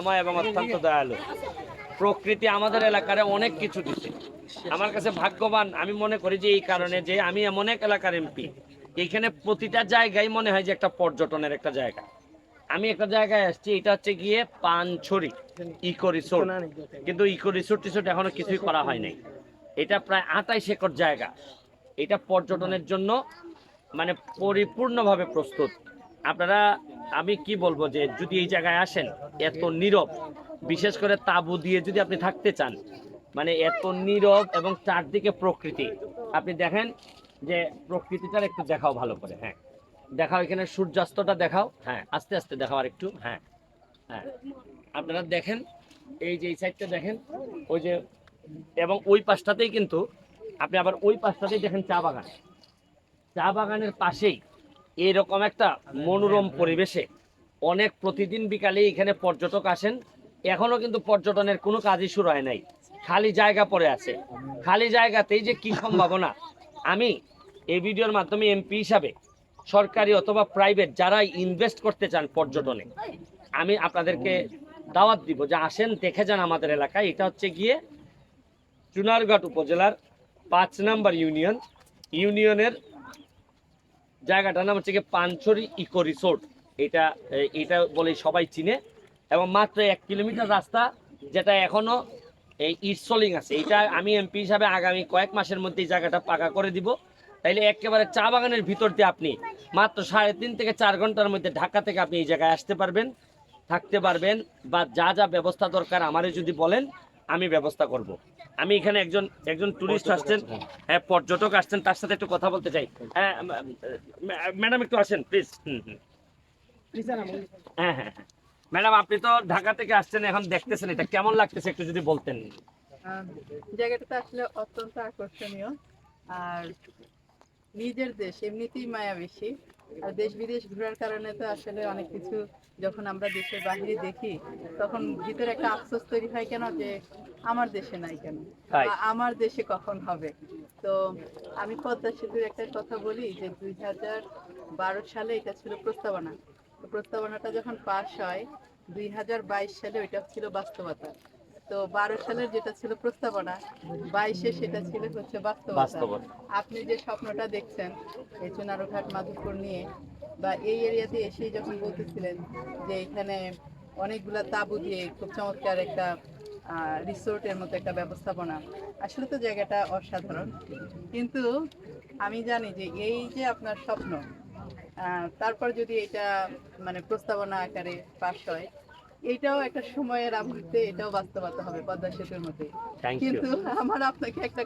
আমার এবং অত্যন্ত দয়ালু। প্রকৃতি আমাদের এলাকার অনেক কিছু দিচ্ছে আমার কাছে ভাগ্যবান, আমি মনে করি যে এই কারণে যে আমি এমন এক এলাকার এমপি, এইখানে প্রতিটা জায়গায় মনে হয় যে একটা পর্যটনের একটা জায়গা। আমি একটা জায়গায় আসছি, এটা হচ্ছে গিয়ে পানছড়ি, ইকো রিসোর্ট। কিন্তু ইকো রিসোর্ট টিসোর্ট এখনও কিছুই করা হয় নাই। এটা প্রায় আঠাইশ একর জায়গা। এটা পর্যটনের জন্য মানে পরিপূর্ণভাবে প্রস্তুত। আপনারা আমি কি বলব যে যদি এই জায়গায় আসেন, এত নীরব, বিশেষ করে তাবু দিয়ে যদি আপনি থাকতে চান মানে এত নীরব এবং চারদিকে প্রকৃতি, আপনি দেখেন যে প্রকৃতিটার একটু দেখাও ভালো করে হ্যাঁ। দেখাও এখানে সূর্যাস্তটা দেখাও হ্যাঁ আস্তে আস্তে দেখাও আর একটু হ্যাঁ হ্যাঁ। আপনারা দেখেন, এই যে এই সাইডটা দেখেন, ওই যে, এবং ওই পাশটাতেই কিন্তু, আপনি আবার ওই পাশটাতেই দেখেন চা বাগান। চা বাগানের পাশেই এরকম একটা মনোরম পরিবেশে অনেক প্রতিদিন বিকালে এখানে পর্যটক আসেন। এখনও কিন্তু পর্যটনের কোনো কাজই শুরু হয় নাই। খালি জায়গা পড়ে আছে। খালি জায়গাতেই যে কি সম্ভাবনা? আমি এই ভিডিওর মাধ্যমে এমপি হিসাবে সরকারি অথবা প্রাইভেট যারা ইনভেস্ট করতে চান পর্যটনে, আমি আপনাদেরকে দাওয়াত দিব যে আসেন, দেখে যান আমাদের এলাকায়। এটা হচ্ছে গিয়ে চুনারঘাট উপজেলার পাঁচ নাম্বার ইউনিয়ন। ইউনিয়নের জায়গাটার নাম হচ্ছে গিয়ে পানছড়ি ইকো রিসোর্ট। এটা এটা বলে সবাই চিনে। এবং মাত্র এক কিলোমিটার রাস্তা, যেটা এখনও এই ইটসলিং আছে। এটা আমি এমপি হিসাবে আগামী কয়েক মাসের মধ্যে এই জায়গাটা পাকা করে দিব। তাইলে একেবারে চা বাগানের ভিতর দিয়ে আপনি মাত্র সাড়ে তিন থেকে চার ঘণ্টার মধ্যে ঢাকা থেকে আপনি এই জায়গায় আসতে পারবেন, থাকতে পারবেন, বা যা যা ব্যবস্থা দরকার আমারে যদি বলেন, আমি ব্যবস্থা করব। আমি এখানে একজন একজন টুরিস্ট আসছেন। হ্যাঁ। পর্যটক আসছেন তার সাথে একটু কথা বলতে চাই। হ্যাঁ ম্যাডাম একটু আসেন প্লিজ। হুম হুম। হ্যাঁ হ্যাঁ হ্যাঁ। ম্যাডাম আপনি তো ঢাকা থেকে আসছেন এখন দেখতেছেন এটা। কেমন লাগতেছে একটু যদি বলতেন? জায়গাটা তো আসলে অত্যন্ত আকর্ষণীয়। আর নিজের দেশ এমনিতেই মায়া বেশি আর দেশ বিদেশ ঘোরার কারণে তো আসলে অনেক কিছু যখন আমরা দেশের বাইরে দেখি তখন ভিতরে একটা আফসোস তৈরি হয় কেন যে আমার দেশে নাই কেন? আমার দেশে কখন হবে? তো আমি পদ্মা সেতুর একটা কথা বলি যে দুই হাজার বারো সালে এটা ছিল প্রস্তাবনা। প্রস্তাবনাটা যখন পাশ হয় দুই হাজার বাইশ সালে ওইটা ছিল বাস্তবতা। তো বারো সালের যেটা ছিল প্রস্তাবনা বাইশে সেটা ছিল হচ্ছে বাস্তবতা। আপনি যে স্বপ্নটা দেখছেন এই চুনারুঘাট মাধবপুর নিয়ে বা এই এরিয়াতে এসেই যখন বলতেছিলেন যে এখানে অনেকগুলা তাঁবু দিয়ে খুব চমৎকার একটা রিসোর্টের মতো একটা ব্যবস্থাপনা আসলে তো জায়গাটা অসাধারণ কিন্তু আমি জানি যে এই যে আপনার স্বপ্ন তারপর যদি এটা মানে প্রস্তাবনা আকারে পাশ হয় এইটাও একটা সময়ের আবৃত্তে এটাও বাস্তবতা হবে পদ্মা সেতুর মধ্যে। কিন্তু আমার আপনাকে একটা